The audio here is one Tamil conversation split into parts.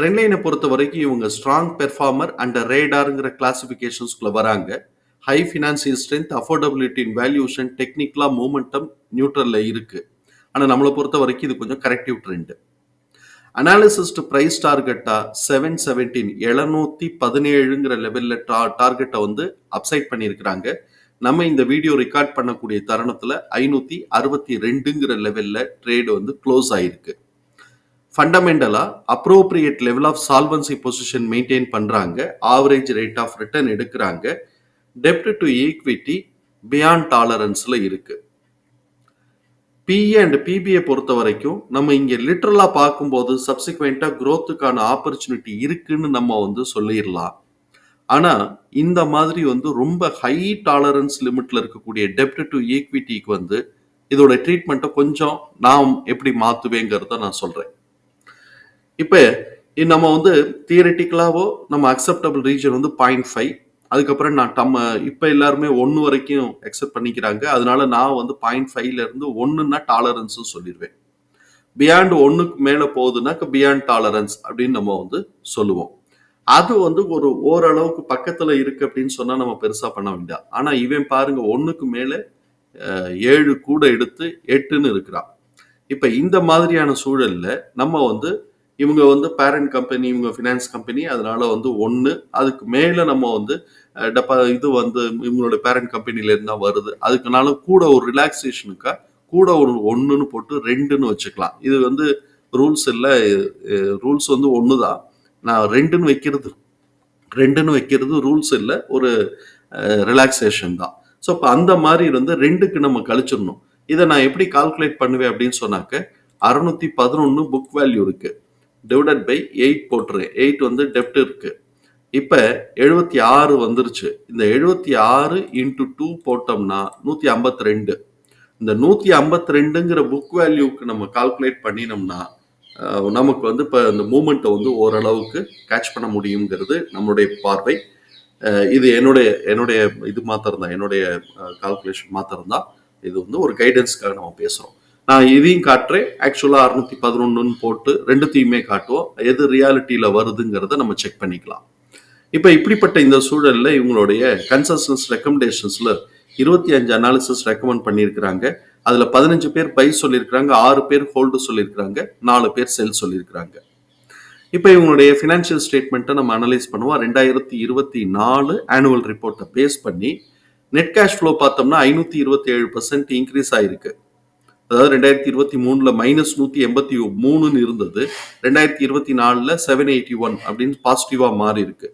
ட்ரெண்ட்லைனை பொறுத்த வரைக்கும் இவங்க ஸ்ட்ராங் பெர்ஃபார்மர் அண்ட் ரேடாருங்கிற கிளாசிஃபிகேஷன்ஸ்குள்ளே வராங்க. High financial strength affordability in valuation டெக்னிக்கலாக மூமெண்டம் நியூட்ரலில் இருக்குது ஆனால் நம்மளை பொறுத்த வரைக்கும் இது கொஞ்சம் கரெக்டிவ் ட்ரெண்டு அனாலிசிஸ்ட் ப்ரைஸ் டார்கெட்டா செவன் செவன்டீன் எழுநூத்தி பதினேழுங்கிற லெவலில் டா டார்கெட்டை வந்து அப்சைட் பண்ணியிருக்கிறாங்க. நம்ம இந்த வீடியோ ரெக்கார்ட் பண்ணக்கூடிய தருணத்தில் ஐநூற்றி அறுபத்தி ரெண்டுங்கிற லெவலில் ட்ரேடு வந்து க்ளோஸ் ஆகிருக்கு ஃபண்டமெண்டலாக appropriate level of solvency position maintain பண்ணுறாங்க ஆவரேஜ் ரேட் ஆஃப் ரிட்டர்ன் எடுக்கிறாங்க. டெப்ட் டு ஈக்விட்டி பியாண்ட் டாலரன்ஸில் இருக்குது பிஏ அண்ட் பிபிஏ பொறுத்த வரைக்கும் நம்ம இங்கே லிட்ரலாக பார்க்கும்போது சப்சிக்வெண்ட்டாக க்ரோத்துக்கான ஆப்பர்ச்சுனிட்டி இருக்குன்னு நம்ம வந்து சொல்லிடலாம். ஆனால் இந்த மாதிரி வந்து ரொம்ப ஹை டாலரன்ஸ் லிமிட்ல இருக்கக்கூடிய டெப்ட் டு ஈக்விட்டிக்கு வந்து இதோட ட்ரீட்மெண்ட்டை கொஞ்சம் நாம் எப்படி மாற்றுவேங்கிறத நான் சொல்கிறேன் இப்போ நம்ம வந்து தியரட்டிக்கலாவோ நம்ம அக்செப்டபிள் ரீஜன் வந்து பாயிண்ட் ஃபைவ் அதுக்கப்புறம் நான் நம்ம இப்போ எல்லாருமே ஒன்று வரைக்கும் அக்செப்ட் பண்ணிக்கிறாங்க. அதனால நான் வந்து பாயிண்ட் ஃபைவ்ல இருந்து ஒன்றுன்னா டாலரன்ஸும் சொல்லிடுவேன் பியாண்ட் ஒன்றுக்கு மேலே போகுதுன்னாக்க பியாண்ட் டாலரன்ஸ் அப்படின்னு நம்ம வந்து சொல்லுவோம். அது வந்து ஒரு ஓரளவுக்கு பக்கத்தில் இருக்கு அப்படின்னு சொன்னால் நம்ம பெருசாக பண்ண வேண்டாம் ஆனால் இவன் பாருங்க ஒன்றுக்கு மேலே ஏழு கூட எடுத்து எட்டுன்னு இருக்கிறான். இப்போ இந்த மாதிரியான சூழலில் நம்ம வந்து இவங்க வந்து பேரண்ட் கம்பெனி இவங்க ஃபினான்ஸ் கம்பெனி அதனால வந்து ஒன்று அதுக்கு மேலே நம்ம வந்து டப்பா இது வந்து இவங்களோட பேரண்ட் கம்பெனில இருந்தா வருது. அதுக்குனால கூட ஒரு ரிலாக்ஸேஷனுக்கா கூட ஒரு ஒன்றுன்னு போட்டு ரெண்டுன்னு வச்சுக்கலாம். இது வந்து ரூல்ஸ் இல்லை ரூல்ஸ் வந்து ஒன்று தான் நான் ரெண்டுன்னு வைக்கிறது ரெண்டுன்னு வைக்கிறது ரூல்ஸ் இல்லை ஒரு ரிலாக்ஸேஷன் தான். ஸோ இப்போ அந்த மாதிரி வந்து ரெண்டுக்கு நம்ம கழிச்சிடணும். இதை நான் எப்படி கால்குலேட் பண்ணுவேன் அப்படின்னு சொன்னாக்க அறுநூத்தி பதினொன்று புக் வேல்யூ இருக்குது டிவைடட் பை எயிட் போட்டுருவேன் எயிட் வந்து டெப்ட் இருக்கு. இப்போ எழுபத்தி ஆறு வந்துருச்சு. இந்த எழுபத்தி ஆறு இன்ட்டு டூ போட்டோம்னா நூற்றி ஐம்பத்தி ரெண்டு. இந்த நூற்றி ஐம்பத்தி ரெண்டுங்கிற புக் வேல்யூக்கு நம்ம கால்குலேட் பண்ணினோம்னா நமக்கு வந்து இப்போ இந்த மூமெண்ட்டை வந்து ஓரளவுக்கு கேட்ச் பண்ண முடியுங்கிறது நம்மளுடைய பார்வை. இது என்னுடைய என்னுடைய இது மாத்திரம் தான் என்னுடைய கால்குலேஷன் மாத்திரம் தான் இது வந்து ஒரு கைடன்ஸ்க்காக நம்ம பேசுகிறோம் நான் இதையும் காட்டுறேன். ஆக்சுவலாக அறுநூத்தி பதினொன்றுன்னு போட்டு ரெண்டுத்தையுமே காட்டுவோம். எது ரியாலிட்டியில் வருதுங்கிறத நம்ம செக் பண்ணிக்கலாம். இப்போ இப்படிப்பட்ட இந்த சூழலில் இவங்களுடைய கன்சல்டன்ஸ் ரெக்கமெண்டேஷன்ஸில் இருபத்தி அஞ்சு அனாலிசிஸ் ரெக்கமெண்ட் பண்ணியிருக்கிறாங்க. அதில் பதினஞ்சு பேர் பை சொல்லியிருக்கிறாங்க. ஆறு பேர் ஹோல்டு சொல்லியிருக்கிறாங்க. நாலு பேர் செல் சொல்லியிருக்கிறாங்க. இப்போ இவங்களுடைய ஃபினான்ஷியல் ஸ்டேட்மெண்ட்டை நம்ம அனலைஸ் பண்ணுவோம். ரெண்டாயிரத்தி இருபத்தி நாலு ஆனுவல் ரிப்போர்ட்டை பேஸ் பண்ணி நெட் கேஷ் ஃப்ளோ பார்த்தோம்னா ஐநூற்றி இருபத்தி ஏழு பர்சன்ட் இன்க்ரீஸ் ஆயிருக்கு. அதாவது ரெண்டாயிரத்தி இருபத்தி மூணுல மைனஸ் நூத்தி எண்பத்தி மூணுன்னு இருந்தது. ரெண்டாயிரத்தி இருபத்தி நாலுல செவன் எயிட்டி ஒன் அப்படின்னு பாசிட்டிவா மாறி இருக்கு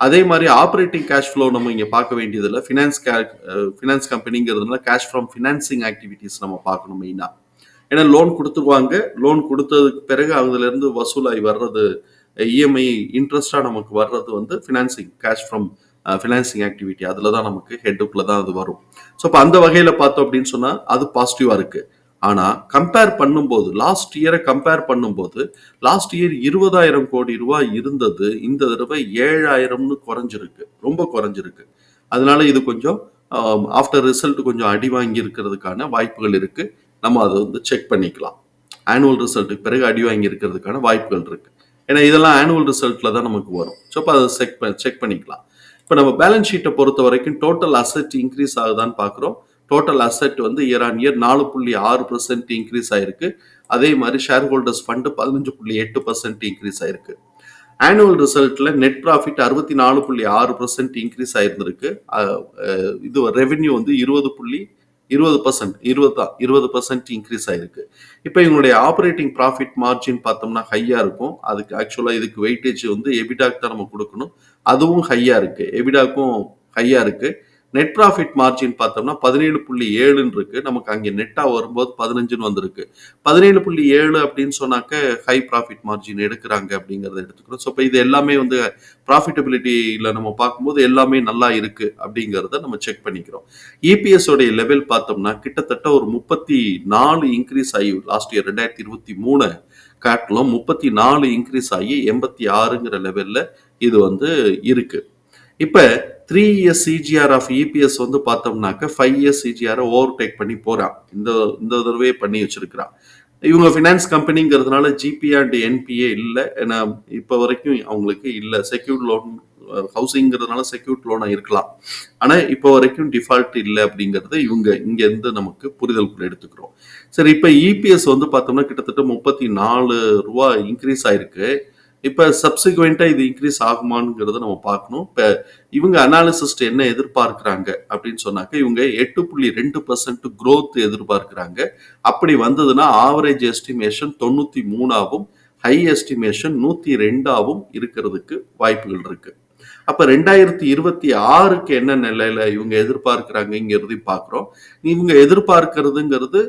அதே மாதிரி ஆப்ரேட்டிங் கேஷ் ஃப்ளோ நம்ம இங்கே பார்க்க வேண்டியதில்லை. ஃபினான்ஸ் கே ஃபினான்ஸ் கம்பெனிங்கிறதுனால கேஷ் ஃப்ரம் ஃபினான்சிங் ஆக்டிவிட்டீஸ் நம்ம பார்க்கணும் மெயினாக ஏன்னா லோன் கொடுத்துருவாங்க. லோன் கொடுத்ததுக்கு பிறகு அதுலேருந்து வசூலாகி வர்றது இஎம்ஐ இன்ட்ரெஸ்டாக நமக்கு வர்றது வந்து financing cash from financing activity அதில் தான் நமக்கு ஹெட்டுக்குள்ளே தான் அது வரும். ஸோ இப்போ அந்த வகையில் பார்த்தோம் அப்படின்னு சொன்னால் அது பாசிட்டிவாக இருக்குது ஆனால் கம்பேர் பண்ணும்போது லாஸ்ட் இயரை கம்பேர் பண்ணும்போது லாஸ்ட் இயர் இருபதாயிரம் கோடி ரூபாய் இருந்தது இந்த தடவை ஏழாயிரம்னு குறைஞ்சிருக்கு ரொம்ப குறைஞ்சிருக்கு. அதனால இது கொஞ்சம் ஆஃப்டர் ரிசல்ட் கொஞ்சம் அடி வாங்கி இருக்கிறதுக்கான வாய்ப்புகள் இருக்கு. நம்ம அதை வந்து செக் பண்ணிக்கலாம். ஆனுவல் ரிசல்ட்டுக்கு பிறகு அடி வாங்கி இருக்கிறதுக்கான வாய்ப்புகள் இருக்கு. ஏன்னா இதெல்லாம் ஆனுவல் ரிசல்ட்ல தான் நமக்கு வரும். ஸோ அப்போ அதை செக் செக் பண்ணிக்கலாம். இப்போ நம்ம பேலன்ஸ் ஷீட்டை பொறுத்த வரைக்கும் டோட்டல் அசெட் இன்க்ரீஸ் ஆகுதான்னு பார்க்குறோம். டோட்டல் அசெட் வந்து இயர் ஆன் இயர் நாலு புள்ளி ஆறு பர்சன்ட் இன்க்ரீஸ் ஆயிருக்கு. அதே மாதிரி ஷேர் ஹோல்டர்ஸ் ஃபண்டு பதினஞ்சு புள்ளி எட்டு பர்சன்ட் இன்க்ரீஸ் ஆயிருக்கு. ஆனுவல் ரிசல்ட்ல நெட் ப்ராஃபிட் அறுபத்தி நாலு புள்ளி ஆறு பர்சன்ட் இன்க்ரீஸ் ஆயிருந்திருக்கு. இது ரெவென்யூ வந்து இருபது புள்ளி இருபது பர்சன்ட் இருபதா இருபது பர்சன்ட் இன்க்ரீஸ் ஆயிருக்கு. இப்போ இவங்களுடைய ஆப்ரேட்டிங் ப்ராஃபிட் மார்ஜின் பார்த்தோம்னா ஹையா இருக்கும். அதுக்கு ஆக்சுவலாக இதுக்கு வெயிட்டேஜ் வந்து எபிடாக்கு தான் நம்ம கொடுக்கணும். அதுவும் ஹையா இருக்கு. எபிடாக்கும் ஹையா இருக்குது நெட் ப்ராஃபிட் மார்ஜின் பார்த்தோம்னா பதினேழு புள்ளி ஏழுன்னு இருக்கு. நமக்கு அங்கே நெட்டாக வரும்போது பதினஞ்சுன்னு வந்திருக்கு. பதினேழு புள்ளி ஏழு அப்படின்னு சொன்னாக்க ஹை ப்ராஃபிட் மார்ஜின் எடுக்கிறாங்க அப்படிங்கிறத எடுத்துக்கிறோம். ஸோ இப்போ இது எல்லாமே வந்து ப்ராஃபிட்டபிலிட்டியில் நம்ம பார்க்கும்போது எல்லாமே நல்லா இருக்கு அப்படிங்கிறத நம்ம செக் பண்ணிக்கிறோம். இபிஎஸ் உடைய லெவல் பார்த்தோம்னா கிட்டத்தட்ட ஒரு முப்பத்தி நாலு இன்க்ரீஸ் ஆகி லாஸ்ட் இயர் ரெண்டாயிரத்தி இருபத்தி மூணு காட்டிலும் முப்பத்தி நாலு இன்க்ரீஸ் ஆகி எண்பத்தி ஆறுங்கிற லெவலில் இது வந்து இருக்கு. இப்போ three years CAGR of EPS வந்து பார்த்தோம்னாக்க ஃபைவ் இயர்ஸ் சிஜிஆரை ஓவர் டேக் பண்ணி போகிறான் இந்த இந்த தடவை பண்ணி வச்சிருக்கிறான். இவங்க ஃபினான்ஸ் கம்பெனிங்கிறதுனால ஜிபி அண்ட் என்பிஏ இல்லை. ஏன்னா இப்போ வரைக்கும் அவங்களுக்கு இல்லை. செக்யூர்ட் லோன் ஹவுசிங்கிறதுனால செக்யூர்ட் லோனாக இருக்கலாம். ஆனால் இப்போ வரைக்கும் டிஃபால்ட் இல்லை அப்படிங்கிறது இவங்க இங்கேருந்து நமக்கு புரிதலுக்குள்ள எடுத்துக்கிறோம். சரி இப்போ இபிஎஸ் வந்து பார்த்தோம்னா கிட்டத்தட்ட முப்பத்தி நாலு ரூபா இன்க்ரீஸ் ஆயிருக்கு. இப்போ சப்சிக்வெண்ட்டாக இது இன்க்ரீஸ் ஆகுமாங்கிறத நம்ம பார்க்கணும். இப்போ இவங்க அனாலிசிஸ்ட் என்ன எதிர்பார்க்குறாங்க அப்படின்னு சொன்னாக்க இவங்க எட்டு புள்ளி ரெண்டு பர்சன்ட் க்ரோத் எதிர்பார்க்குறாங்க. அப்படி வந்ததுன்னா ஆவரேஜ் எஸ்டிமேஷன் தொண்ணூற்றி மூணாவும் ஹை எஸ்டிமேஷன் நூற்றி ரெண்டாவும் இருக்கிறதுக்கு வாய்ப்புகள் இருக்குது அப்போ ரெண்டாயிரத்தி இருபத்தி ஆறுக்கு என்ன நிலையில இவங்க எதிர்பார்க்குறாங்கிறதையும் பார்க்குறோம். இவங்க எதிர்பார்க்கறதுங்கிறது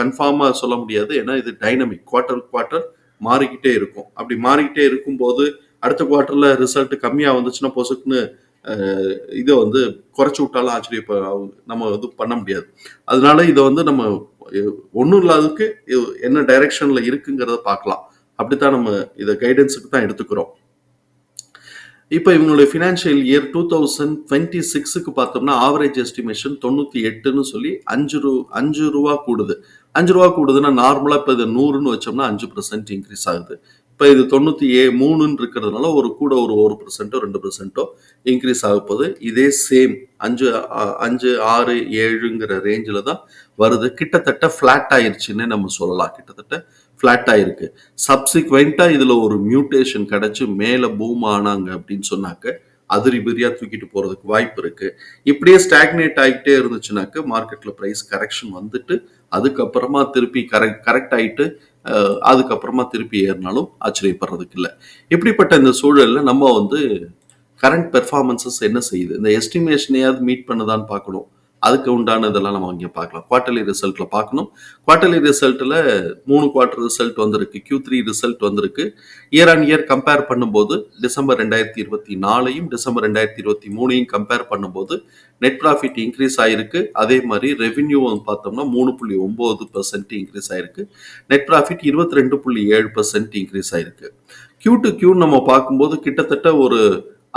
கன்ஃபார்மாக சொல்ல முடியாது. ஏன்னா இது டைனமிக் குவார்ட்டர் குவார்ட்டர் மாறிக்கிட்டே இருக்கும். அப்படி மாறிக்கிட்டே இருக்கும்போது அடுத்த குவார்ட்டரில் ரிசல்ட் கம்மியாக வந்துச்சுன்னா பொசுக்குன்னு இதை வந்து குறைச்சி விட்டாலும் ஆச்சரிய நம்ம இது பண்ண முடியாது. அதனால இதை வந்து நம்ம ஒன்றும் இல்லாததுக்கு இது என்ன டைரக்ஷன்ல இருக்குங்கிறத பார்க்கலாம். அப்படித்தான் நம்ம இதை கைடன்ஸுக்கு தான் எடுத்துக்கிறோம். இப்போ இவங்களுடைய financial year two thousand twenty சிக்ஸுக்கு பார்த்தோம்னா ஆவரேஜ் எஸ்டிமேஷன் தொண்ணூற்றி எட்டுன்னு சொல்லி அஞ்சு ரூ அஞ்சு ரூபா கூடுது. அஞ்சு ரூபா கூடுதுன்னா நார்மலாக இப்போ இது நூறுன்னு வச்சோம்னா அஞ்சு பர்சன்ட் இன்க்ரீஸ் ஆகுது. இப்போ இது தொண்ணூற்றி ஏ மூணுன்னு இருக்கிறதுனால ஒரு கூட ஒரு ஒரு பர்சன்ட்டோ ரெண்டு பர்சன்ட்டோ இன்க்ரீஸ் ஆக போகுது. இதே சேம் அஞ்சு அஞ்சு ஆறு ஏழுங்கிற ரேஞ்சில் தான் வருது. கிட்டத்தட்ட ஃப்ளாட் ஆயிடுச்சுன்னு நம்ம சொல்லலாம். கிட்டத்தட்ட ஃப்ளாட் ஆகிருக்கு சப்சிக்வெண்ட்டாக இதில் ஒரு மியூட்டேஷன் கிடச்சி மேலே பூம் ஆனாங்க அப்படின்னு சொன்னாக்க அதிரி பெரியாக தூக்கிட்டு போகிறதுக்கு வாய்ப்பு இருக்குது இப்படியே ஸ்டாக்னேட் ஆகிட்டே இருந்துச்சுனாக்க மார்க்கெட்டில் ப்ரைஸ் கரெக்ஷன் வந்துட்டு அதுக்கப்புறமா திருப்பி கரெக்ட் கரெக்ட் ஆகிட்டு அதுக்கப்புறமா திருப்பி ஏறினாலும் ஆச்சரியப்படுறதுக்கு இல்லை. இப்படிப்பட்ட இந்த சூழலில் நம்ம வந்து கரண்ட் பெர்ஃபார்மன்சஸ் என்ன செய்யுது? இந்த எஸ்டிமேஷனையாவது மீட் பண்ணுதான்னு பார்க்கணும். அதுக்கு உண்டான இதெல்லாம் நம்ம இங்கே பார்க்கலாம். குவார்ட்டர்லி ரிசல்ட்டில் பார்க்கணும். குவார்ட்டர்லி ரிசல்ட்டில் மூணு குவார்ட்டர் ரிசல்ட் வந்திருக்கு. கியூ த்ரீ ரிசல்ட் வந்திருக்கு. இயர் ஆன் இயர் கம்பேர் பண்ணும்போது டிசம்பர் ரெண்டாயிரத்தி இருபத்தி நாலையும் டிசம்பர் ரெண்டாயிரத்தி இருபத்தி மூணையும் கம்பேர் பண்ணும்போது நெட் ப்ராஃபிட் இன்க்ரீஸ் ஆயிருக்கு. அதே மாதிரி ரெவென்யூ பார்த்தோம்னா மூணு புள்ளி ஒம்பது பர்சன்ட் இன்க்ரீஸ் ஆயிருக்கு. நெட் ப்ராஃபிட் இருபத்தி ரெண்டு புள்ளி ஏழு பர்சன்ட் இன்க்ரீஸ் ஆயிருக்கு. கியூ டு கியூ நம்ம பார்க்கும்போது கிட்டத்தட்ட ஒரு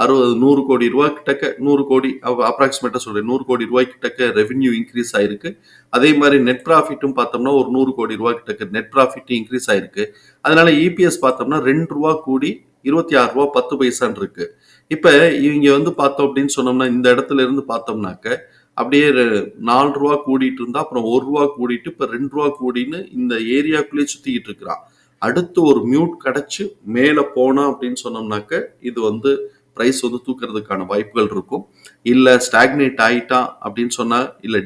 அறுபது நூறு கோடி ரூபாய் கிட்டக்க நூறு கோடி அப்ராக்சிமேட்டாக சொல்கிறேன் நூறு கோடி ரூபாய் கிட்டக்க ரெவென்யூ இன்க்ரீஸ் ஆயிருக்கு. அதே மாதிரி நெட் ப்ராஃபிட்டும் பார்த்தோம்னா ஒரு நூறு கோடி ரூபாய் கிட்டக்க நெட் ப்ராஃபிட்டும் இன்க்ரீஸ் ஆயிருக்கு. அதனால இபிஎஸ் பார்த்தோம்னா ரெண்டு ரூபா கூடி இருபத்தி ஆறு ரூபா பத்து பைசான் இருக்கு. இப்போ இவங்க வந்து பார்த்தோம் அப்படின்னு சொன்னோம்னா இந்த இடத்துல இருந்து பார்த்தோம்னாக்க அப்படியே நாலு ரூபா கூடிட்டு இருந்தா அப்புறம் ஒரு ரூபா கூடிட்டு இப்போ ரெண்டு ரூபா கூடின்னு இந்த ஏரியாக்குள்ளேயே சுத்திக்கிட்டு இருக்கிறான். அடுத்து ஒரு மியூட் கிடச்சி மேலே போனோம் அப்படின்னு சொன்னோம்னாக்க இது வந்து ப்ரைஸ் வந்து தூக்குறதுக்கான வாய்ப்புகள் இருக்கும். இல்லை ஸ்டாக்னேட் ஆயிட்டா அப்படின்னு சொன்னால் இல்லை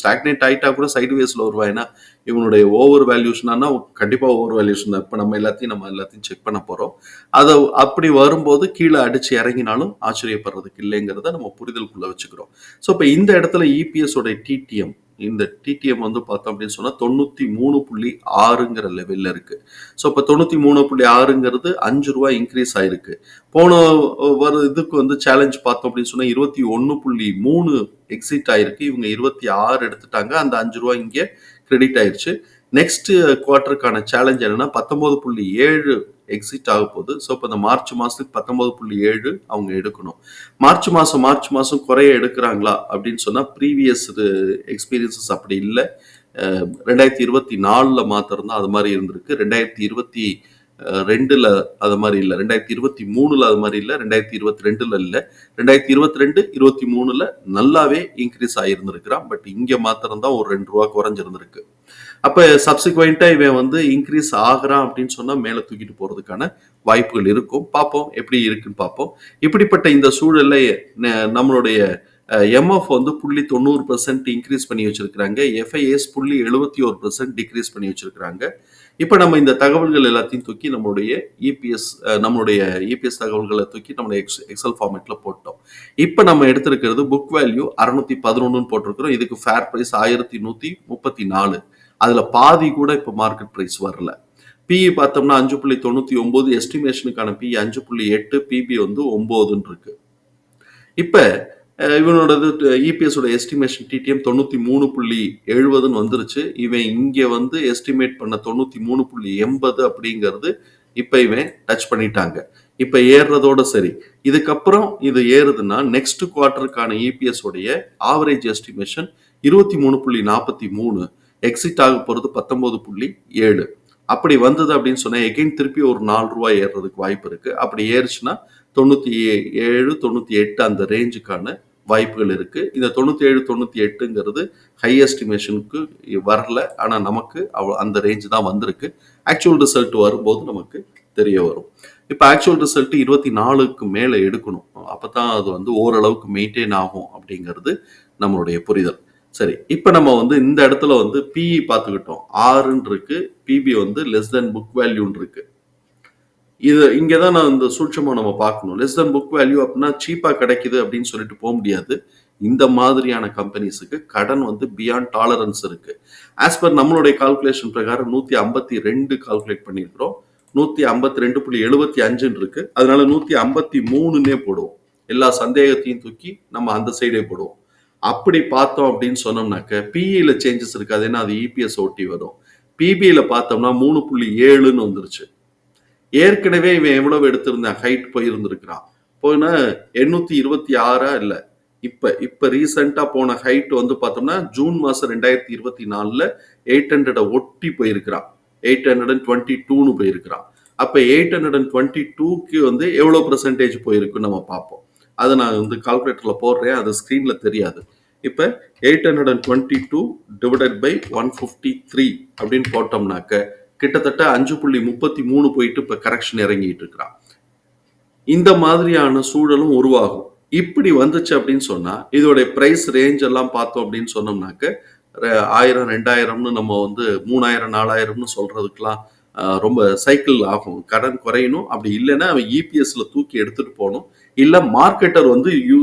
ஸ்டாக்னேட் ஆயிட்டா கூட சைட்வேஸில் வருவா ஏன்னா இவனுடைய ஓவர் வேல்யூஷனா கண்டிப்பாக ஓவர் வேல்யூஷன் தான். இப்போ நம்ம எல்லாத்தையும் நம்ம எல்லாத்தையும் செக் பண்ண போகிறோம் அதை அப்படி வரும்போது கீழே அடித்து இறங்கினாலும் ஆச்சரியப்படுறதுக்கு இல்லைங்கிறத நம்ம புரிதலுக்குள்ளே வச்சுக்கிறோம். ஸோ இப்போ இந்த இடத்துல இபிஎஸ் உடைய டிடிஎம் இந்த டிடிஎம் வந்து பார்த்தோம் அப்படின்னு சொன்னால் தொண்ணூற்றி மூணு புள்ளி ஆறுங்கிற லெவலில் இருக்குது ஸோ இப்போ தொண்ணூற்றி மூணு புள்ளி ஆறுங்கிறது அஞ்சு ரூபாய் இன்க்ரீஸ் ஆயிருக்கு. போன வர இதுக்கு வந்து சேலஞ்ச் பார்த்தோம் அப்படின்னு சொன்னால் இருபத்தி ஒன்று புள்ளி மூணு எக்ஸிட் ஆயிருக்கு. இவங்க இருபத்தி ஆறு எடுத்துட்டாங்க. அந்த அஞ்சு ரூபா இங்கே கிரெடிட் ஆயிடுச்சு நெக்ஸ்ட் குவார்ட்டருக்கான சேலஞ்ச் என்னன்னா பத்தொன்பது புள்ளி ஏழு எக்ஸிட் ஆக போகுது. ஸோ இப்போ இந்த மார்ச் மாதத்துக்கு பத்தொன்பது புள்ளி ஏழு அவங்க எடுக்கணும். மார்ச் மாதம் மார்ச் மாதம் குறைய எடுக்கிறாங்களா அப்படின்னு சொன்னால் ப்ரீவியஸ் எக்ஸ்பீரியன்சஸ் அப்படி இல்லை. ரெண்டாயிரத்தி இருபத்தி நாலில் மாத்திரம் தான் அது மாதிரி இருந்திருக்கு. ரெண்டாயிரத்தி இருபத்தி ரெண்டில் அது மாதிரி இல்லை. ரெண்டாயிரத்தி இருபத்தி மூணில் அது மாதிரி இல்லை. ரெண்டாயிரத்தி இருபத்தி ரெண்டில் இல்லை. ரெண்டாயிரத்தி இருபத்தி ரெண்டு இருபத்தி மூணில் நல்லாவே இன்க்ரீஸ் ஆகியிருந்திருக்கிறான் பட் இங்கே மாத்திரம் தான் ஒரு ரெண்டு ரூபா குறைஞ்சிருந்திருக்கு. அப்போ சப்சிக்வெண்ட்டாக இவன் வந்து இன்க்ரீஸ் ஆகுறான் அப்படின்னு சொன்னால் மேலே தூக்கிட்டு போகிறதுக்கான வாய்ப்புகள் இருக்கும். பார்ப்போம் எப்படி இருக்குன்னு பார்ப்போம். இப்படிப்பட்ட இந்த சூழல்ல நம்மளுடைய எம்எஃப் வந்து புள்ளி தொண்ணூறு பர்சன்ட் இன்க்ரீஸ் பண்ணி வச்சிருக்கிறாங்க. எஃப்ஐஎஸ் புள்ளி எழுபத்தி ஒரு பர்சன்ட் டிக்ரீஸ் பண்ணி வச்சிருக்கிறாங்க. இப்போ நம்ம இந்த தகவல்கள் எல்லாத்தையும் தூக்கி நம்மளுடைய இபிஎஸ் நம்மளுடைய இபிஎஸ் தகவல்களை தூக்கி நம்மளுடைய எக்ஸ் எக்ஸல் ஃபார்மேட்டில் போட்டோம். இப்போ நம்ம எடுத்திருக்கிறது புக் வேல்யூ அறுநூத்தி பதினொன்றுன்னு போட்டிருக்கிறோம். இதுக்கு ஃபேர் ப்ரைஸ் ஆயிரத்தி நூற்றி முப்பத்தி நாலு. அதில் பாதி கூட இப்போ மார்க்கெட் ப்ரைஸ் வரல. பிஇ பார்த்தோம்னா அஞ்சு புள்ளி தொண்ணூற்றி ஒம்பது எஸ்டிமேஷனுக்கான பிஇ அஞ்சு புள்ளி எட்டு பிபி வந்து ஒம்போதுன்னு இருக்கு. இப்போ இவனோடது இபிஎஸோட எஸ்டிமேஷன் டிடிஎம் தொண்ணூற்றி மூணு புள்ளி எழுபதுன்னு வந்துருச்சு. இவன் இங்கே வந்து எஸ்டிமேட் பண்ண தொண்ணூற்றி மூணு புள்ளி எண்பது அப்படிங்கிறது இப்போ இவன் டச் பண்ணிட்டாங்க. இப்போ ஏறுறதோட சரி. இதுக்கப்புறம் இது ஏறுதுன்னா நெக்ஸ்ட் குவார்ட்டருக்கான இபிஎஸ் உடைய ஆவரேஜ் எஸ்டிமேஷன் இருபத்தி மூணு புள்ளி நாற்பத்தி மூணு. எக்ஸிட் ஆக போகிறது பத்தொம்போது புள்ளி ஏழு. அப்படி வந்தது அப்படின்னு சொன்னால் எகைன் திருப்பி ஒரு நாலு ரூபாய் ஏறுறதுக்கு வாய்ப்பு இருக்குது அப்படி ஏறுச்சுன்னா தொண்ணூற்றி ஏழு தொண்ணூற்றி எட்டு அந்த ரேஞ்சுக்கான வாய்ப்புகள் இருக்குது இந்த தொண்ணூற்றி ஏழு தொண்ணூற்றி எட்டுங்கிறது ஹை எஸ்டிமேஷனுக்கு வரல. ஆனால் நமக்கு அவ் அந்த ரேஞ்சு தான் வந்திருக்கு. ஆக்சுவல் ரிசல்ட் வரும்போது நமக்கு தெரிய வரும். இப்போ ஆக்சுவல் ரிசல்ட் இருபத்தி நாலுக்கு மேலே எடுக்கணும். அப்போ தான் அது வந்து ஓரளவுக்கு மெயின்டைன் ஆகும் அப்படிங்கிறது நம்மளுடைய புரிதல். சரி இப்போ நம்ம வந்து இந்த இடத்துல வந்து பிஇ பார்த்துக்கிட்டோம். ஆறுன்னு இருக்கு பிபி வந்து லெஸ் தென் புக் வேல்யூன்னு இருக்கு. இது இங்கே தான் நான் இந்த சூட்சமாக நம்ம பார்க்கணும். லெஸ் தென் புக் வேல்யூ அப்படின்னா சீப்பாக கிடைக்குது அப்படின்னு சொல்லிட்டு போக முடியாது. இந்த மாதிரியான கம்பெனிஸுக்கு கடன் வந்து பியாண்ட் டாலரன்ஸ் இருக்கு. ஆஸ் பர் நம்மளுடைய கால்குலேஷன் பிரகாரம் நூற்றி ஐம்பத்தி ரெண்டு கால்குலேட் பண்ணியிருக்கிறோம். நூற்றி ஐம்பத்தி ரெண்டு புள்ளி எழுபத்தி அஞ்சுன்னு இருக்கு. அதனால நூற்றி ஐம்பத்தி மூணுன்னே போடுவோம். எல்லா சந்தேகத்தையும் தூக்கி நம்ம அந்த சைடே போடுவோம். அப்படி பார்த்தோம் அப்படின்னு சொன்னோம்னாக்க பிஇல சேஞ்சஸ் இருக்காது ஏன்னா அது இபிஎஸ் ஒட்டி வரும். பிபியில பார்த்தோம்னா மூணு புள்ளி ஏழுன்னு வந்துருச்சு. ஏற்கனவே இவன் எவ்வளவு எடுத்திருந்தான்? ஹைட் போயிருந்திருக்கிறான். போனா எண்ணூத்தி இருபத்தி ஆறா இல்ல? இப்ப இப்ப ரீசெண்டா போன ஹைட் வந்து பார்த்தோம்னா ஜூன் மாசம் ரெண்டாயிரத்தி இருபத்தி நாலுல எயிட் ஹண்ட்ரட ஒட்டி போயிருக்கிறான். எயிட் ஹண்ட்ரட் அண்ட் டுவெண்ட்டி டூன்னு போயிருக்கிறான். அப்ப எயிட் ஹண்ட்ரட் அண்ட் டுவெண்ட்டி டூக்கு வந்து எவ்வளவு பர்சன்டேஜ் போயிருக்குன்னு நம்ம பார்ப்போம். அதை நான் வந்து கால்குலேட்டரில் போடுறேன். அது ஸ்க்ரீனில் தெரியாது. இப்போ eight hundred and twenty two divided by one fifty three அப்படின்னு போட்டோம்னாக்க கிட்டத்தட்ட அஞ்சு புள்ளி முப்பத்தி மூணு போயிட்டு இப்போ கரெக்ஷன் இறங்கிட்டு இருக்கிறான். இந்த மாதிரியான சூழலும் உருவாகும். இப்படி வந்துச்சு அப்படின்னு சொன்னால் இதோடைய ப்ரைஸ் ரேஞ்ச் எல்லாம் பார்த்தோம் அப்படின்னு சொன்னோம்னாக்க ஆயிரம் ரெண்டாயிரம்னு நம்ம வந்து மூணாயிரம் நாலாயிரம்னு சொல்கிறதுக்கெலாம் ரொம்ப சைக்கிள் ஆகும். கடன் குறையணும். அப்படி இல்லைன்னா அவன் இபிஎஸ்ல தூக்கி எடுத்துட்டு போகணும். இல்லை மார்க்கெட்டர் வந்து யூ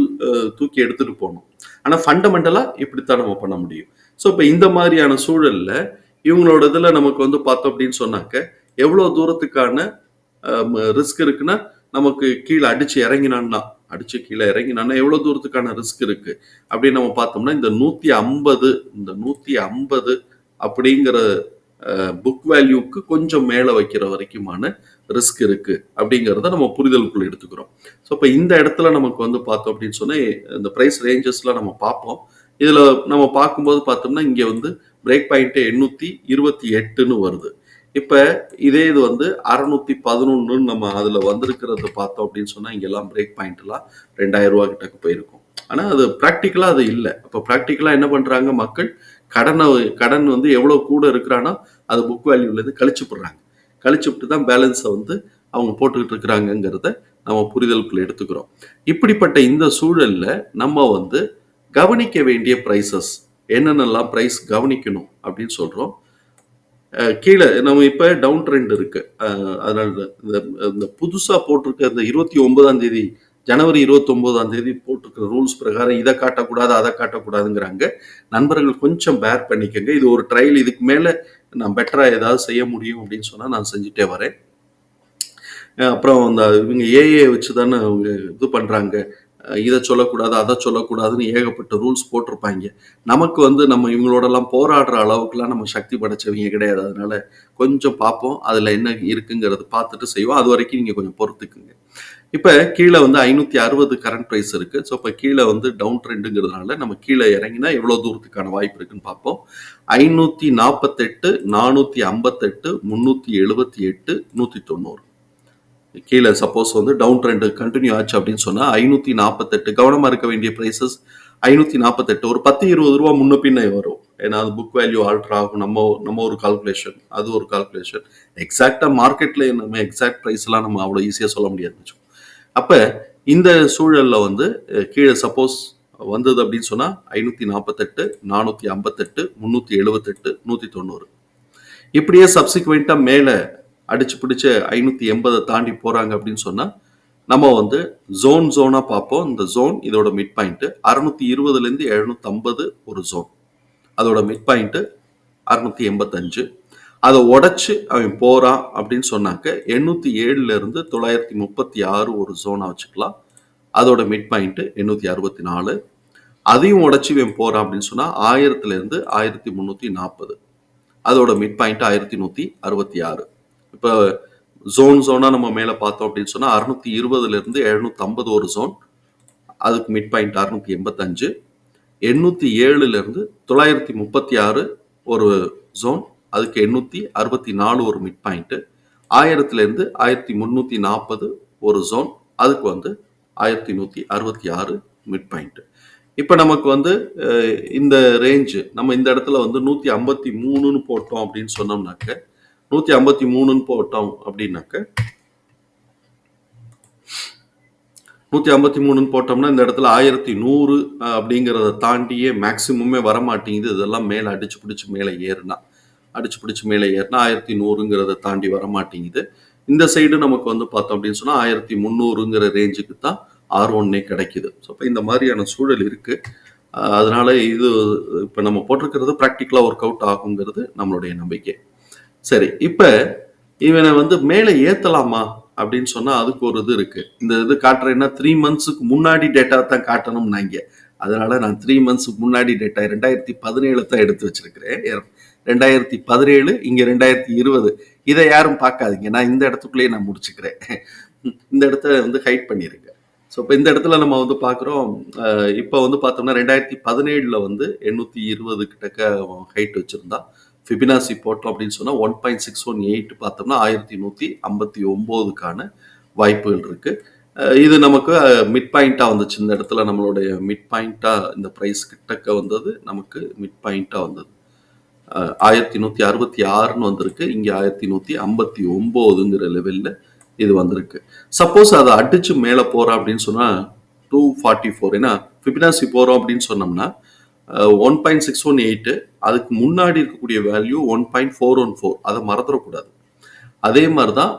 தூக்கி எடுத்துட்டு போகணும். ஆனால் ஃபண்டமெண்டலாக இப்படித்தான் நம்ம பண்ண முடியும். ஸோ இப்போ இந்த மாதிரியான சூழலில் இவங்களோட இதில் நமக்கு வந்து பார்த்தோம் அப்படின்னு சொன்னாக்க எவ்வளோ தூரத்துக்கான ரிஸ்க் இருக்குன்னா நமக்கு கீழே அடிச்சு இறங்கினான்னா அடிச்சு கீழே இறங்கினான்னா எவ்வளோ தூரத்துக்கான ரிஸ்க் இருக்கு? அப்படின்னு நம்ம பார்த்தோம்னா இந்த நூற்றி ஐம்பது இந்த நூற்றி ஐம்பது அப்படிங்கிற புக் வேல்யூக்கு கொஞ்சம் மேலே வைக்கிற வரைக்குமான ரிஸ்க் இருக்கு அப்படிங்கிறத நம்ம புரிதலுக்குள்ள எடுத்துக்கிறோம். ஸோ இப்போ இந்த இடத்துல நமக்கு வந்து பார்த்தோம் அப்படின்னு சொன்னால் இந்த ப்ரைஸ் ரேஞ்சஸ்லாம் நம்ம பார்ப்போம். இதில் நம்ம பார்க்கும்போது பார்த்தோம்னா இங்கே வந்து பிரேக் பாயிண்ட்டு எண்ணூற்றி இருபத்தி எட்டுன்னு வருது. இப்போ இதே இது வந்து அறநூற்றி பதினொன்றுன்னு நம்ம அதில் வந்திருக்கிறத பார்த்தோம் அப்படின்னு சொன்னால் இங்கெல்லாம் பிரேக் பாயிண்ட்லாம் ரெண்டாயிரம் ரூபா கிட்டக்கு போயிருக்கும். ஆனால் அது ப்ராக்டிக்கலாக அது இல்லை. அப்போ ப்ராக்டிக்கலாக என்ன பண்ணுறாங்க மக்கள்? கடனை கடன் வந்து எவ்வளோ கூட இருக்கிறானோ அது புக் வேல்யூலேருந்து கழிச்சு போடுறாங்க கழிச்சு விட்டு தான் பேலன்ஸை வந்து அவங்க போட்டுக்கிட்டு இருக்கிறாங்கங்கிறத நம்ம புரிதலுக்குள்ள எடுத்துக்கிறோம். இப்படிப்பட்ட இந்த சூழல்ல நம்ம வந்து கவனிக்க வேண்டிய ப்ரைசஸ் என்னென்னலாம் ப்ரைஸ் கவனிக்கணும் அப்படின்னு சொல்றோம். அஹ் கீழே நம்ம இப்ப டவுன் ட்ரெண்ட் இருக்கு. அஹ் அதனால இந்த இந்த புதுசா போட்டிருக்க இந்த இருபத்தி ஒன்பதாம் தேதி ஜனவரி இருபத்தொம்போதாம் தேதி போட்டிருக்கிற ரூல்ஸ் பிரகாரம் இதை காட்டக்கூடாது அதை காட்டக்கூடாதுங்கிறாங்க. நண்பர்கள் கொஞ்சம் பேர் பண்ணிக்கங்க. இது ஒரு ட்ரையல் இதுக்கு மேல நான் பெட்டராக ஏதாவது செய்ய முடியும் அப்படின்னு சொன்னால் நான் செஞ்சுட்டே வரேன். அப்புறம் அந்த இவங்க ஏஏ வச்சு தானே அவங்க இது பண்ணுறாங்க இதை சொல்லக்கூடாது அதை சொல்லக்கூடாதுன்னு ஏகப்பட்ட ரூல்ஸ் போட்டிருப்பாங்க. நமக்கு வந்து நம்ம இவங்களோடலாம் போராடுற அளவுக்குலாம் நம்ம சக்தி படைச்சவங்க கிடையாது. அதனால கொஞ்சம் பார்ப்போம் அதில் என்ன இருக்குங்கிறது பார்த்துட்டு செய்வோம். அது வரைக்கும் நீங்கள் கொஞ்சம் பொறுத்துக்குங்க. இப்போ கீழே வந்து ஐநூற்றி அறுபது கரண்ட் ப்ரைஸ் இருக்குது ஸோ இப்போ கீழே வந்து டவுன் ட்ரெண்டுங்கிறதுனால நம்ம கீழே இறங்கினா எவ்வளோ தூரத்துக்கான வாய்ப்பு இருக்குன்னு பார்ப்போம். ஐநூற்றி நாற்பத்தெட்டு நானூற்றி ஐம்பத்தெட்டு முந்நூற்றி எழுபத்தி எட்டு நூற்றி தொண்ணூறு. கீழே சப்போஸ் வந்து டவுன் ட்ரெண்டு கண்டினியூ ஆச்சு அப்படின்னு சொன்னால் ஐநூத்தி நாற்பத்தெட்டு கவனமா இருக்க வேண்டிய ப்ரைஸஸ் ஐநூத்தி நாற்பத்தெட்டு ஒரு பத்து இருபது ரூபா முன்ன பின்ன வரும். ஏன்னா அது புக் வேல்யூ ஆல்டர் ஆகும். நம்ம நம்ம ஒரு கால்குலேஷன் அது ஒரு கால்குலேஷன் எக்ஸாக்டா மார்க்கெட்ல நம்ம எக்ஸாக்ட் ப்ரைஸ் எல்லாம் நம்ம அவ்வளோ ஈஸியா சொல்ல முடியாதுன்னு அப்போ இந்த சூழலில் வந்து கீழே சப்போஸ் வந்தது அப்படின்னு சொன்னால் ஐநூற்றி நாற்பத்தெட்டு நானூற்றி ஐம்பத்தெட்டு முந்நூற்றி எழுபத்தெட்டு நூற்றி தொண்ணூறு. இப்படியே சப்சிக்வெண்ட்டாக மேலே அடிச்சு பிடிச்ச ஐநூற்றி எண்பதை தாண்டி போகிறாங்க அப்படின்னு சொன்னால் நம்ம வந்து ஜோன் ஜோனாக பார்ப்போம். இந்த ஜோன் இதோட மிட் பாயிண்ட்டு அறுநூத்தி இருபதுலேருந்து எழுநூற்றம்பது எழுநூத்தி ஐம்பது ஒரு ஜோன் அதோட மிட் பாயிண்ட்டு அறுநூத்தி எண்பத்தஞ்சு அதை உடைச்சு அவன் போகிறான் அப்படின்னு சொன்னாக்க எண்ணூத்தி ஏழுலேருந்து தொள்ளாயிரத்தி முப்பத்தி ஆறு ஒரு ஜோனாக வச்சுக்கலாம். அதோட மிட் பாயிண்ட்டு எண்ணூத்தி அறுபத்தி நாலு. அதையும் உடைச்சு இவன் போகிறான் அப்படின்னு சொன்னால் ஆயிரத்துலேருந்து ஆயிரத்தி முந்நூற்றி நாற்பது அதோட மிட் பாயிண்ட் ஆயிரத்தி நூற்றி அறுபத்தி ஆறு. இப்போ ஜோன் ஜோனாக நம்ம மேலே பார்த்தோம் அப்படின்னு சொன்னால் அறுநூத்தி இருபதுலேருந்து இருந்து ஐம்பது ஒரு ஜோன் அதுக்கு மிட் பாயிண்ட் அறுநூத்தி எண்பத்தஞ்சு. எண்ணூற்றி ஏழுலேருந்து தொள்ளாயிரத்தி முப்பத்தி ஆறு ஒரு ஜோன் அதுக்கு எண்ணூத்தி அறுபத்தி நாலு ஒரு மிட் பாயிண்ட் ஆயிரத்துல இருந்து ஆயிரத்தி முந்நூத்தி நாற்பது ஒரு ஜோன் அதுக்கு வந்து ஆயிரத்தி நூத்தி அறுபத்தி ஆறு மிட் பாயிண்ட் இப்போ நமக்கு வந்து இந்த ரேஞ்சு நம்ம இந்த இடத்துல வந்து நூத்தி ஐம்பத்தி மூணுன்னு போட்டோம் அப்படின்னு சொன்னோம்னாக்க நூத்தி ஐம்பத்தி மூணுன்னு போட்டோம் அப்படின்னாக்க நூத்தி ஐம்பத்தி மூணுன்னு போட்டோம்னா இந்த இடத்துல ஆயிரத்தி நூறு அப்படிங்கிறத தாண்டியே மேக்சிமமே வர மாட்டேங்குது இதெல்லாம் மேலே அடிச்சு பிடிச்சி மேலே ஏறுனா. அடிச்சு பிடிச்சி மேலே ஏறினா ஆயிரத்தி நூறுங்கிறத தாண்டி வர மாட்டேங்குது. இந்த சைடு நமக்கு வந்து பார்த்தோம் அப்படின்னு சொன்னால் ஆயிரத்தி முந்நூறுங்கிற ரேஞ்சுக்கு தான் ஆர் ஒன்னே கிடைக்குது. ஸோ இப்போ இந்த மாதிரியான சூழல் இருக்கு. அதனால இது இப்போ நம்ம போட்டிருக்கிறது ப்ராக்டிக்கலாக ஒர்க் அவுட் ஆகுங்கிறது நம்மளுடைய நம்பிக்கை. சரி இப்போ இவனை வந்து மேலே ஏற்றலாமா அப்படின்னு சொன்னால் அதுக்கு ஒரு இது இருக்கு. இந்த இது காட்டுறேன்னா த்ரீ மந்த்ஸுக்கு முன்னாடி டேட்டா தான் காட்டணும்னாங்க. அதனால நான் த்ரீ மந்த்ஸுக்கு முன்னாடி டேட்டா ரெண்டாயிரத்தி பதினேழு தான் எடுத்து வச்சிருக்கிறேன். ரெண்டாயிரத்தி பதினேழு இங்கே ரெண்டாயிரத்தி இருபது. இதை யாரும் பார்க்காதீங்க. நான் இந்த இடத்துக்குள்ளேயே நான் முடிச்சுக்கிறேன். இந்த இடத்த வந்து ஹைட் பண்ணிடுங்க ஸோ இப்போ இந்த இடத்துல நம்ம வந்து பார்க்குறோம் இப்போ வந்து பார்த்தோம்னா ரெண்டாயிரத்தி பதினேழில் வந்து எண்ணூற்றி இருபது கிட்டக்க ஹைட் வச்சுருந்தா. ஃபிபினாசி போட்டோம் அப்படின்னு சொன்னால் one point six one eight பார்த்தோம்னா ஆயிரத்தி நூற்றி ஐம்பத்தி ஒம்போதுக்கான வாய்ப்புகள் இருக்குது இது நமக்கு மிட் பாயிண்ட்டாக வந்துச்சு. இந்த இடத்துல நம்மளுடைய மிட் பாயிண்ட்டாக இந்த ப்ரைஸ் கிட்டக்க வந்தது நமக்கு மிட் பாயிண்ட்டாக வந்தது. ஆயிரத்தி நூற்றி அறுபத்தி ஆறுன்னு வந்திருக்கு. இங்கே ஆயிரத்தி நூற்றி ஐம்பத்தி ஒம்போதுங்கிற லெவலில் இது வந்திருக்கு. சப்போஸ் அதை அடிச்சு மேலே போகிறோம் அப்படின்னு சொன்னால் டூ ஃபார்ட்டி ஃபோர் ஏன்னா ஃபிபினாசி போகிறோம் அப்படின்னு சொன்னோம்னா one point six one eight அதுக்கு முன்னாடி இருக்கக்கூடிய value one point four one four அதை மறந்துடக்கூடாது. அதே மாதிரி தான்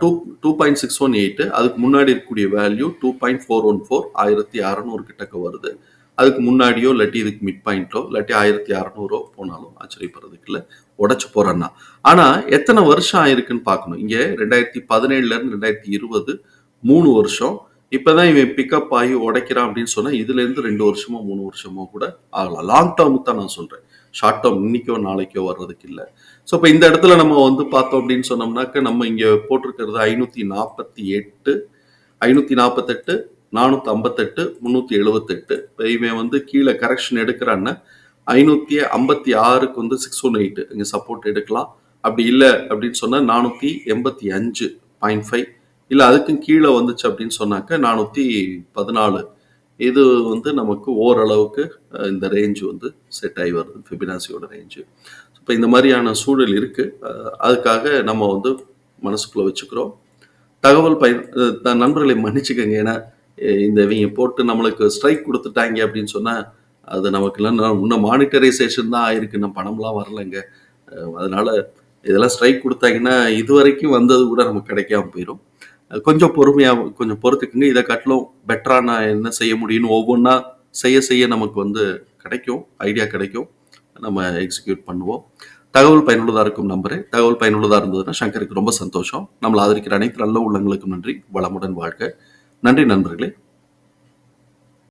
two two point six one eight அதுக்கு முன்னாடி இருக்கக்கூடிய value two point four one four ஆயிரத்தி அறநூறு கிட்டக்க வருது. அதுக்கு முன்னாடியோ இல்லாட்டி இதுக்கு மிட் பாயிண்ட்டோ இல்லாட்டி ஆயிரத்தி அறநூறோ போனாலும் ஆச்சரியப்படுறதுக்கு இல்லை உடச்சு போகிறேன்னா ஆனால் எத்தனை வருஷம் ஆயிருக்குன்னு பார்க்கணும். இங்கே ரெண்டாயிரத்தி பதினேழுல இருந்து ரெண்டாயிரத்தி இருபது மூணு வருஷம். இப்பதான் இவன் பிக்கப் ஆகி உடைக்கிறான் அப்படின்னு சொன்னால் இதுலேருந்து ரெண்டு வருஷமோ மூணு வருஷமோ கூட ஆகலாம். லாங் டேர்முக்கு தான் நான் சொல்கிறேன் ஷார்ட் டேர்ம் இன்னைக்கோ நாளைக்கோ வர்றதுக்கு இல்லை ஸோ இப்போ இந்த இடத்துல நம்ம வந்து பார்த்தோம் அப்படின்னு சொன்னோம்னாக்க நம்ம இங்கே போட்டிருக்கிறது ஐநூற்றி நாற்பத்தி எட்டு ஐநூற்றி நாற்பத்தெட்டு நானூற்றி ஐம்பத்தெட்டு முந்நூற்றி எழுபத்தெட்டு இப்போ இவன் வந்து கீழே கரெக்ஷன் எடுக்கிறான்னா ஐநூற்றி ஐம்பத்தி ஆறுக்கு வந்து சிக்ஸ் ஒன் எயிட்டு இங்கே சப்போர்ட் எடுக்கலாம். அப்படி இல்லை அப்படின்னு சொன்னால் நானூற்றி எண்பத்தி அஞ்சு பாயிண்ட் ஃபைவ் இல்லை அதுக்கும் கீழே வந்துச்சு அப்படின்னு சொன்னாக்க நானூற்றி பதினாலு. இது வந்து நமக்கு ஓரளவுக்கு இந்த ரேஞ்ச் வந்து செட் ஆகி வருது. ஃபிபினாசியோட ரேஞ்சு இப்போ இந்த மாதிரியான சூழல் இருக்குது அதுக்காக நம்ம வந்து மனசுக்குள்ளே வச்சுக்கிறோம். தகவல் பயன் த- நண்பர்களை மன்னிச்சுக்கோங்க. ஏன்னா இந்த இவங்க போட்டு நம்மளுக்கு ஸ்ட்ரைக் கொடுத்துட்டாங்க அப்படின்னு சொன்னால் அது நமக்கு இல்லைன்னா இன்னும் மானிட்டரைசேஷன் தான் ஆயிருக்கு. நம்ம பணம்லாம் வரலைங்க. அதனால் இதெல்லாம் ஸ்ட்ரைக் கொடுத்தாங்கன்னா இது வரைக்கும் வந்தது கூட நமக்கு கிடைக்காம போயிடும் கொஞ்சம் பொறுமையாக கொஞ்சம் பொறுத்துக்குங்க. இதை காட்டிலும் பெட்டரா நான் என்ன செய்ய முடியும்னு ஒவ்வொன்றா செய்ய செய்ய நமக்கு வந்து கிடைக்கும். ஐடியா கிடைக்கும். நம்ம எக்ஸிக்யூட் பண்ணுவோம். தகவல் பயனுள்ளதாக இருக்கும் நம்பரு. தகவல் பயனுள்ளதாக இருந்ததுன்னா சங்கருக்கு ரொம்ப சந்தோஷம். நம்மளை ஆதரிக்கிற அனைத்து நல்ல உள்ளங்களுக்கும் நன்றி. வளமுடன் வாழ்க்கை நன்றி நண்பர்களே.